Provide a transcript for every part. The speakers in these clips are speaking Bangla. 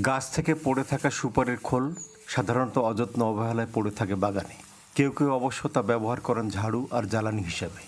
গাছ থেকে পড়ে থাকা সুপারির খোল, সাধারণত অযত্ন অবহেলায় পড়ে থাকে বাগানে। কেউ কেউ অবশ্য তা ব্যবহার করেন ঝাড়ু আর জ্বালানি হিসেবে।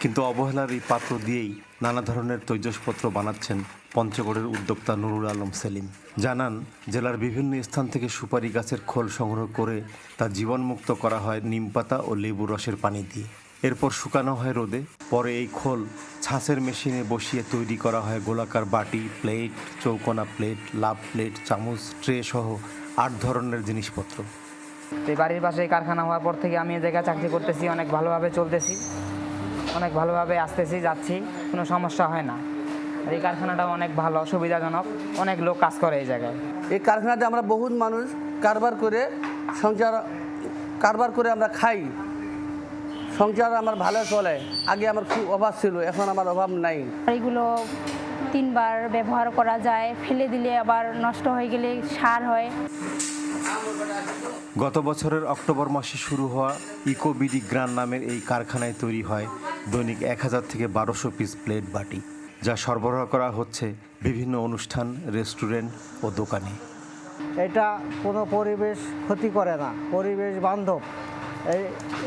কিন্তু অবহেলার এই পাত্র দিয়েই নানা ধরনের তৈজসপত্র বানাচ্ছেন পঞ্চগড়ের উদ্যোক্তা নুরুল আলম সেলিম। জানান, জেলার বিভিন্ন স্থান থেকে সুপারি গাছের খোল সংগ্রহ করে তা জীবনমুক্ত করা হয় নিমপাতা ও লেবু রসের পানি দিয়ে। এরপর শুকানো হয় রোদে, পরে এই খোল ছাঁচের মেশিনে বসিয়ে তৈরি করা হয় গোলাকার বাটি প্লেট চৌকোনা প্লেট লাভ প্লেট চামচ ট্রে সহ আট ধরনের জিনিসপত্র। তো এই বাড়ির পাশে এই কারখানা হওয়ার পর থেকে আমি এই জায়গায় চাকরি করতেছি অনেক ভালোভাবে চলতেছি অনেক ভালোভাবে আসতেছি যাচ্ছি কোনো সমস্যা হয় না। এই কারখানাটাও অনেক ভালো সুবিধাজনক অনেক লোক কাজ করে এই জায়গায়। এই কারখানাতে আমরা বহুত মানুষ কারবার করে সংসার কারবার করে আমরা খাই। সংসার আমার ভালো চলে। আগে আমার খুব অভাব ছিল এখন আমার অভাব নাই। এগুলো তিনবার ব্যবহার করা যায় ফেলে দিলে আবার নষ্ট হয়ে গেলে সার হয়। গত বছরের অক্টোবর মাসে শুরু হওয়া ইকোবিডি গ্রান নামের এই কারখানায় তৈরি হয় দৈনিক এক হাজার থেকে বারোশো পিস প্লেট বাটি যা সরবরাহ করা হচ্ছে বিভিন্ন অনুষ্ঠান রেস্টুরেন্ট ও দোকানে। এটা কোনো পরিবেশ ক্ষতি করে না পরিবেশ বান্ধব।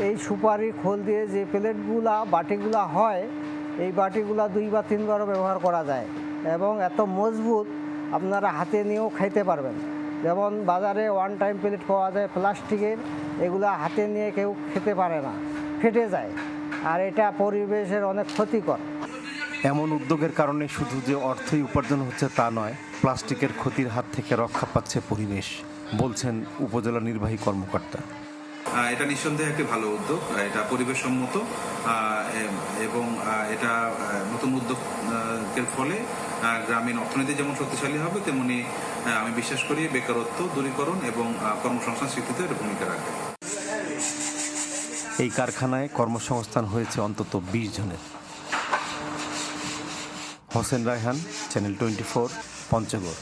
এই সুপারি খোল দিয়ে যে প্লেটগুলা, বাটিগুলা হয়, এই বাটিগুলা দুই বা তিনবারও ব্যবহার করা যায়। এবং এত মজবুত, আপনারা হাতে নিয়েও খাইতে পারবেন। যেমন বাজারে ওয়ান টাইম প্লেট পাওয়া যায় প্লাস্টিকের, এগুলা হাতে নিয়ে কেউ খেতে পারে না, ফেটে যায়। আর এটা পরিবেশের অনেক ক্ষতিকর। এমন উদ্যোগের কারণে শুধু যে অর্থই উপার্জন হচ্ছে তা নয়, প্লাস্টিকের ক্ষতির হাত থেকে রক্ষা পাচ্ছে পরিবেশ, বলছেন উপজেলা নির্বাহী কর্মকর্তা। এটা নিঃসন্দেহে একটি ভালো উদ্যোগ এটা পরিবেশ সম্মত এবং এটা নতুন উদ্যোগের ফলে গ্রামীণ অর্থনীতি যেমন শক্তিশালী হবে, তেমনি আমি বিশ্বাস করি বেকারত্ব দূরীকরণ এবং কর্মসংস্থান সৃষ্টিতে এটা ভূমিকা রাখবে। এই কারখানায় কর্মসংস্থান হয়েছে অন্তত বিশ জনের। Hossain Raihan channel twenty four Panchagarh.